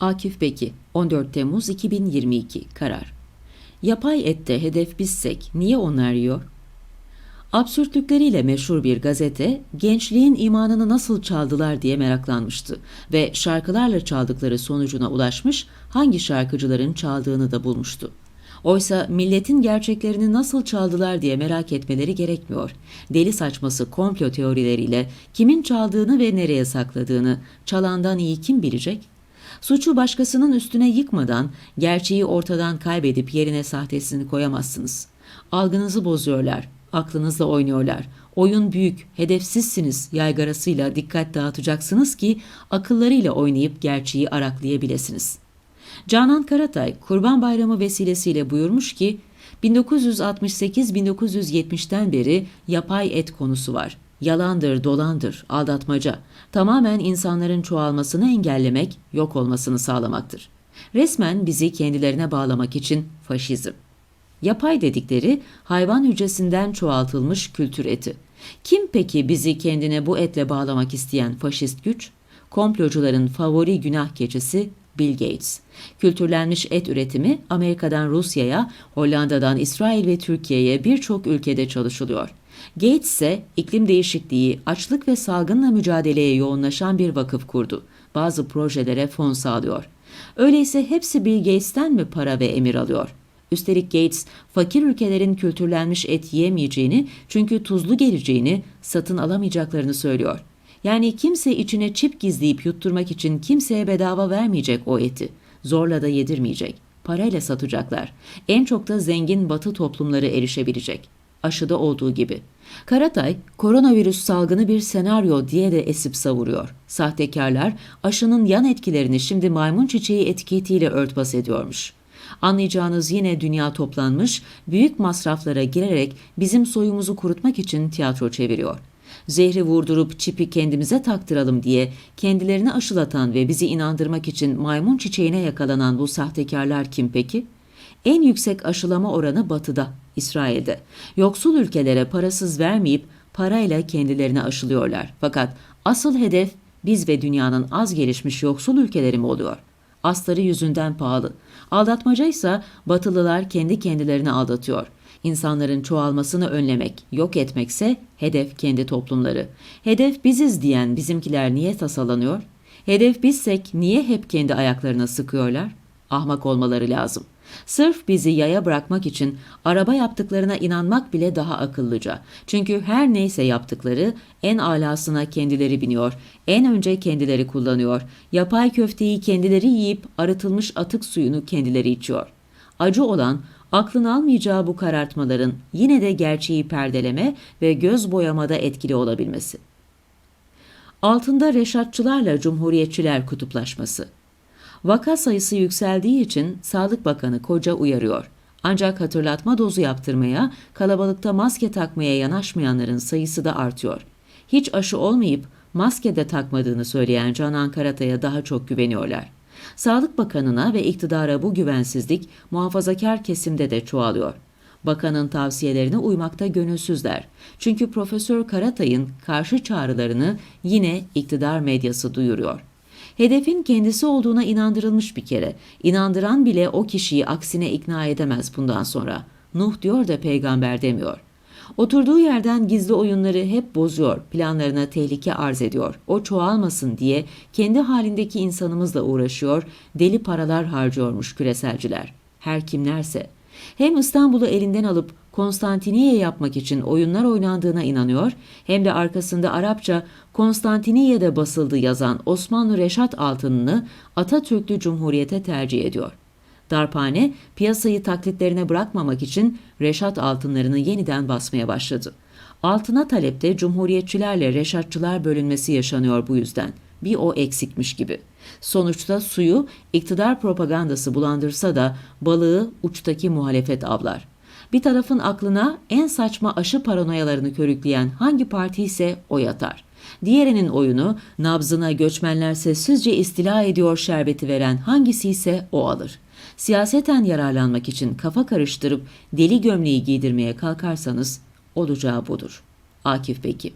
Akif Beki 14 Temmuz 2022 Karar Yapay ette hedef bizsek niye onlar yiyor? Absürtlükleriyle meşhur bir gazete, gençliğin imanını nasıl çaldılar diye meraklanmıştı ve şarkılarla çaldıkları sonucuna ulaşmış, hangi şarkıcıların çaldığını da bulmuştu. Oysa milletin gerçeklerini nasıl çaldılar diye merak etmeleri gerekmiyor. Deli saçması komplo teorileriyle kimin çaldığını ve nereye sakladığını çalandan iyi kim bilecek? Suçu başkasının üstüne yıkmadan gerçeği ortadan kaybedip yerine sahtesini koyamazsınız. Algınızı bozuyorlar, aklınızla oynuyorlar. Oyun büyük, hedefsizsiniz yaygarasıyla dikkat dağıtacaksınız ki akıllarıyla oynayıp gerçeği araklayabilesiniz. Canan Karatay Kurban Bayramı vesilesiyle buyurmuş ki 1968-1970'ten beri yapay et konusu var. Yalandır, dolandır, aldatmaca. Tamamen insanların çoğalmasını engellemek, yok olmasını sağlamaktır. Resmen bizi kendilerine bağlamak için faşizm. Yapay dedikleri hayvan hücresinden çoğaltılmış kültür eti. Kim peki bizi kendine bu etle bağlamak isteyen faşist güç? Komplocuların favori günah keçisi Bill Gates. Kültürlenmiş et üretimi Amerika'dan Rusya'ya, Hollanda'dan İsrail ve Türkiye'ye birçok ülkede çalışılıyor. Gates ise iklim değişikliği, açlık ve salgınla mücadeleye yoğunlaşan bir vakıf kurdu. Bazı projelere fon sağlıyor. Öyleyse hepsi Bill Gates'ten mi para ve emir alıyor? Üstelik Gates, fakir ülkelerin kültürlenmiş et yiyemeyeceğini çünkü tuzlu geleceğini, satın alamayacaklarını söylüyor. Yani kimse içine çip gizleyip yutturmak için kimseye bedava vermeyecek o eti. Zorla da yedirmeyecek. Parayla satacaklar. En çok da zengin batı toplumları erişebilecek. Aşıda olduğu gibi. Karatay, koronavirüs salgını bir senaryo diye de esip savuruyor. Sahtekarlar aşının yan etkilerini şimdi maymun çiçeği etiketiyle örtbas ediyormuş. Anlayacağınız yine dünya toplanmış, büyük masraflara girerek bizim soyumuzu kurutmak için tiyatro çeviriyor. Zehri vurdurup çipi kendimize taktıralım diye kendilerini aşılatan ve bizi inandırmak için maymun çiçeğine yakalanan bu sahtekarlar kim peki? En yüksek aşılama oranı batıda, İsrail'de. Yoksul ülkelere parasız vermeyip parayla kendilerini aşılıyorlar. Fakat asıl hedef biz ve dünyanın az gelişmiş yoksul ülkeleri mi oluyor? Asları yüzünden pahalı. Aldatmaca ise batılılar kendi kendilerini aldatıyor. İnsanların çoğalmasını önlemek, yok etmekse hedef kendi toplumları. Hedef biziz diyen bizimkiler niye tasalanıyor? Hedef bizsek niye hep kendi ayaklarına sıkıyorlar? Ahmak olmaları lazım. Sırf bizi yaya bırakmak için araba yaptıklarına inanmak bile daha akıllıca. Çünkü her neyse yaptıkları en alasına kendileri biniyor, en önce kendileri kullanıyor. Yapay köfteyi kendileri yiyip arıtılmış atık suyunu kendileri içiyor. Acı olan aklın almayacağı bu karartmaların yine de gerçeği perdeleme ve göz boyamada etkili olabilmesi. Altında reşatçılarla cumhuriyetçiler kutuplaşması. Vaka sayısı yükseldiği için Sağlık Bakanı Koca uyarıyor. Ancak hatırlatma dozu yaptırmaya, kalabalıkta maske takmaya yanaşmayanların sayısı da artıyor. Hiç aşı olmayıp maske de takmadığını söyleyen Canan Karatay'a daha çok güveniyorlar. Sağlık Bakanı'na ve iktidara bu güvensizlik muhafazakar kesimde de çoğalıyor. Bakanın tavsiyelerine uymakta gönülsüzler. Çünkü Profesör Karatay'ın karşı çağrılarını yine iktidar medyası duyuruyor. Hedefin kendisi olduğuna inandırılmış bir kere. İnandıran bile o kişiyi aksine ikna edemez bundan sonra. Nuh diyor da peygamber demiyor. Oturduğu yerden gizli oyunları hep bozuyor, planlarına tehlike arz ediyor. O çoğalmasın diye kendi halindeki insanımızla uğraşıyor, deli paralar harcıyormuş küreselciler. Her kimlerse. Hem İstanbul'u elinden alıp Konstantiniye yapmak için oyunlar oynandığına inanıyor, hem de arkasında Arapça Konstantiniye'de basıldı yazan Osmanlı Reşat altınını Atatürklü Cumhuriyete tercih ediyor. Darphane piyasayı taklitlerine bırakmamak için Reşat altınlarını yeniden basmaya başladı. Altına talepte Cumhuriyetçilerle Reşatçılar bölünmesi yaşanıyor bu yüzden. Bir o eksikmiş gibi. Sonuçta suyu iktidar propagandası bulandırsa da balığı uçtaki muhalefet avlar. Bir tarafın aklına en saçma aşı paranoyalarını körükleyen hangi parti ise o yatar. Diğerinin oyunu nabzına göçmenler sessizce istila ediyor şerbeti veren hangisi ise o alır. Siyaseten yararlanmak için kafa karıştırıp deli gömleği giydirmeye kalkarsanız olacağı budur. Akif Beki